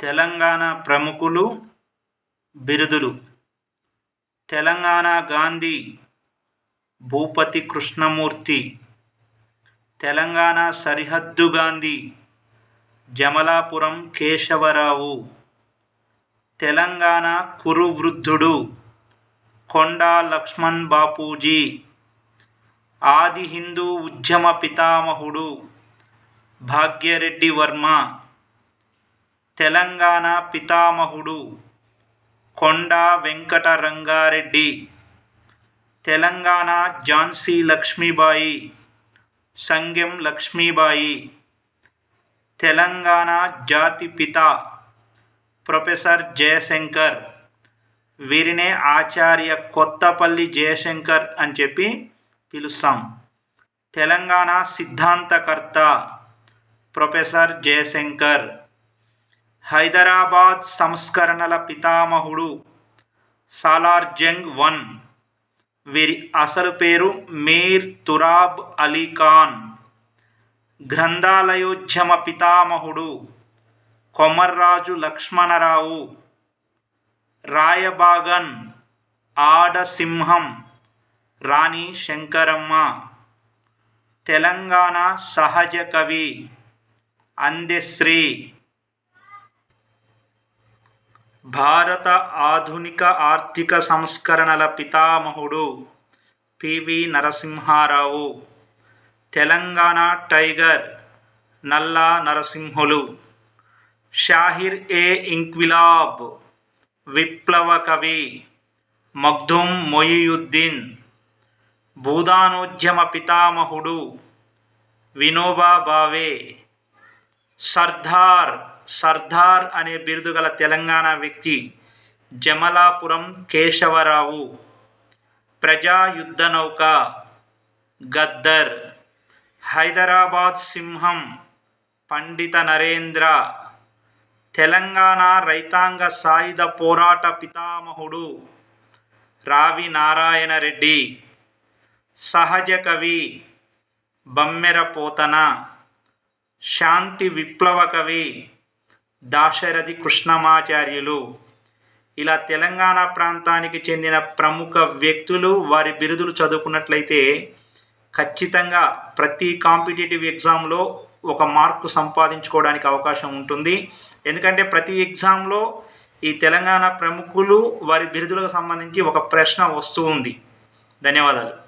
తెలంగాణ ప్రముఖులు బిరుదులు. తెలంగాణ గాంధీ భూపతి కృష్ణమూర్తి. తెలంగాణ సరిహద్దు గాంధీ జమలాపురం కేశవరావు. తెలంగాణ కురువృద్ధుడు కొండా లక్ష్మణ్ బాపూజీ. ఆది హిందూ ఉద్యమ పితామహుడు భాగ్యరెడ్డి వర్మ. తెలంగాణ పితామహుడు కొండా వెంకట రంగారెడ్డి తెలంగాణ ఝాన్సీ లక్ష్మీబాయి సంగెం లక్ష్మీబాయి. తెలంగాణ జాతిపిత ప్రొఫెసర్ జయశంకర్. వీరినే ఆచార్య కొత్తపల్లి జయశంకర్ అని చెప్పి పిలుస్తాం. తెలంగాణ సిద్ధాంతకర్త ప్రొఫెసర్ జయశంకర్. హైదరాబాద్ సంస్కరణల పితామహుడు సాలార్ జంగ్ వన్. వీరి అసలు పేరు మీర్ తురాబ్ అలీ ఖాన్. గ్రంథాలయోద్యమ పితామహుడు కొమర్రాజు లక్ష్మణరావు. రాయబాగన్ ఆడసింహం రాణి శంకరమ్మ. తెలంగాణ సహజ కవి అందెశ్రీ భారత ఆధునిక ఆర్థిక సంస్కరణల పితామహుడు పివి నరసింహారావు తెలంగాణ టైగర్ నల్లా నరసింహులు షాహిర్ ఏ ఇంక్విలాబ్ విప్లవ కవి మగ్దుమ్ మొయియుద్దీన్ భూదానోద్యమ పితామహుడు వినోబా భావే సర్దార్ సర్దార్ అనే బిరుదు గల తెలంగాణ వ్యక్తి జమలాపురం కేశవరావు. ప్రజా యుద్ధ నౌక గద్దర్. హైదరాబాద్ సింహం పండిత నరేంద్ర. తెలంగాణ రైతాంగ సాయుధ పోరాట పితామహుడు రావి నారాయణ రెడ్డి. సహజ కవి బమ్మెర పోతన. శాంతి విప్లవ కవి దాశరథి కృష్ణమాచార్యులు. ఇలా తెలంగాణ ప్రాంతానికి చెందిన ప్రముఖ వ్యక్తులు వారి బిరుదులు చదువుకున్నట్లయితే ఖచ్చితంగా ప్రతి కాంపిటేటివ్ ఎగ్జామ్లో ఒక మార్కు సంపాదించుకోవడానికి అవకాశం ఉంటుంది. ఎందుకంటే ప్రతి ఎగ్జామ్లో ఈ తెలంగాణ ప్రముఖులు వారి బిరుదులకు సంబంధించి ఒక ప్రశ్న వస్తూ ఉంది. ధన్యవాదాలు.